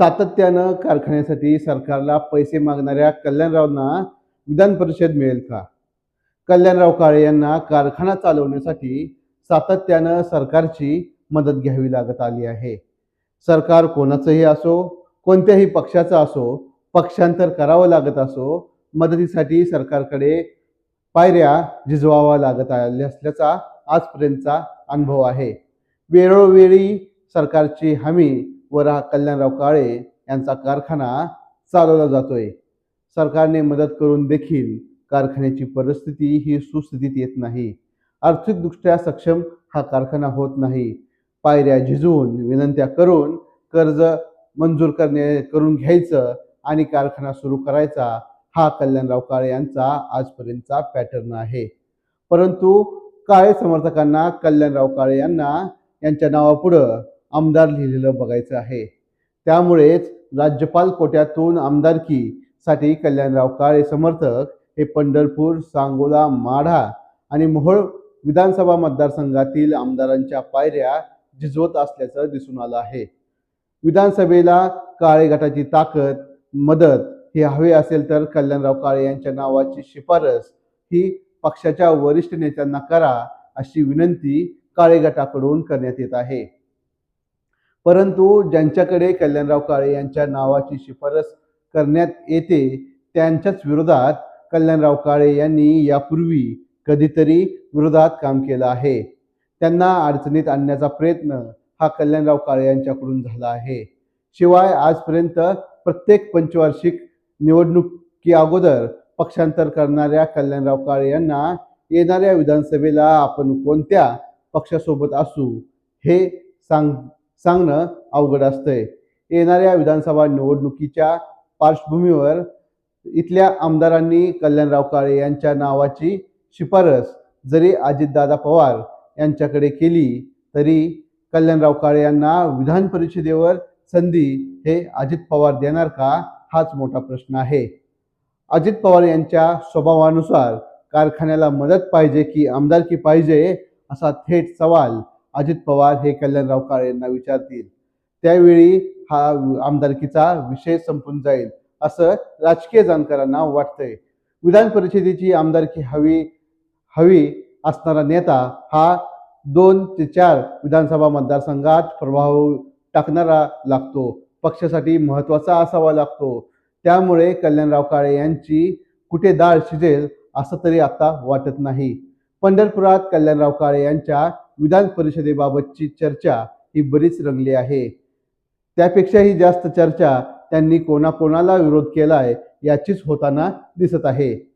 सातत्यानं कारखान्यासाठी सरकारला पैसे मागणाऱ्या कल्याणरावांना विधान परिषद मिळेल का? कल्याणराव काळे यांना कारखाना चालवण्यासाठी सातत्यानं सरकारची मदत घ्यावी लागत आली आहे. सरकार कोणाचंही असो कोणत्याही पक्षाचं असो पक्षांतर करावं लागत असो मदतीसाठी सरकारकडे पायऱ्या झिजवाव्या लागत आल्या असल्याचा आजपर्यंतचा अनुभव आहे. वेळोवेळी सरकारची हमी व रा कल्याणराव काळे यांचा कारखाना चालवला जातोय. सरकारने मदत करून देखील कारखान्याची परिस्थिती ही सुस्थितीत येत नाही. आर्थिकदृष्ट्या सक्षम हा कारखाना होत नाही. पायऱ्या झिजवून विनंत्या करून कर्ज मंजूर करणे करून घ्यायचं आणि कारखाना सुरू करायचा हा कल्याणराव काळे यांचा आजपर्यंतचा पॅटर्न आहे. परंतु काळे समर्थकांना कल्याणराव काळे यांना यांच्या नावापुढं आमदार लिहिलेलं बघायचं आहे. त्यामुळेच राज्यपाल कोट्यातून आमदारकीसाठी कल्याणराव काळे समर्थक हे पंढरपूर सांगोला माढा आणि मोहोळ विधानसभा मतदारसंघातील आमदारांच्या पायऱ्या झिजवत असल्याचं दिसून आलं आहे. विधानसभेला काळे गटाची ताकद मदत ही हवी असेल तर कल्याणराव काळे यांच्या नावाची शिफारस ही पक्षाच्या वरिष्ठ नेत्यांना करा अशी विनंती काळे गटाकडून करण्यात येत आहे. परंतु ज्यांच्याकडे कल्याणराव काळे यांच्या नावाची शिफारस करण्यात येते त्यांच्याच विरोधात कल्याणराव काळे यांनी यापूर्वी कधीतरी विरोधात काम केलं आहे. त्यांना अडचणीत आणण्याचा प्रयत्न हा कल्याणराव काळे यांच्याकडून झाला आहे. शिवाय आजपर्यंत प्रत्येक पंचवार्षिक निवडणुकी अगोदर पक्षांतर करणाऱ्या कल्याणराव काळे यांना येणाऱ्या विधानसभेला आपण कोणत्या पक्षासोबत असू हे सांग सांगणं अवघड असतंय. येणाऱ्या विधानसभा निवडणुकीच्या पार्श्वभूमीवर इथल्या आमदारांनी कल्याणराव काळे यांच्या नावाची शिफारस जरी अजितदादा पवार यांच्याकडे केली तरी कल्याणराव काळे यांना विधान परिषदेवर संधी हे अजित पवार देणार का हाच मोठा प्रश्न आहे. अजित पवार यांच्या स्वभावानुसार कारखान्याला मदत पाहिजे की आमदारकी पाहिजे असा थेट सवाल अजित पवार हे कल्याणराव काळे यांना विचारतील. त्यावेळी हा आमदारकीचा विषय संपून जाईल असं राजकीय जाणकारांना वाटतंय. विधान परिषदेची आमदारकी हवी हवी असणारा नेता हा दोन ते चार विधानसभा मतदारसंघात प्रभाव टाकणारा लागतो. पक्षासाठी महत्त्वाचा असावा लागतो. त्यामुळे कल्याणराव काळे यांची कुठे डाळ शिजेल असं तरी आता वाटत नाही. पंढरपुरात कल्याणराव काळे यांच्या विधान परिषदेबाबतची चर्चा ही बरीच रंगली आहे. त्यापेक्षाही जास्त चर्चा त्यांनी कोणाकोणाला विरोध केलाय याचीच होताना दिसत आहे.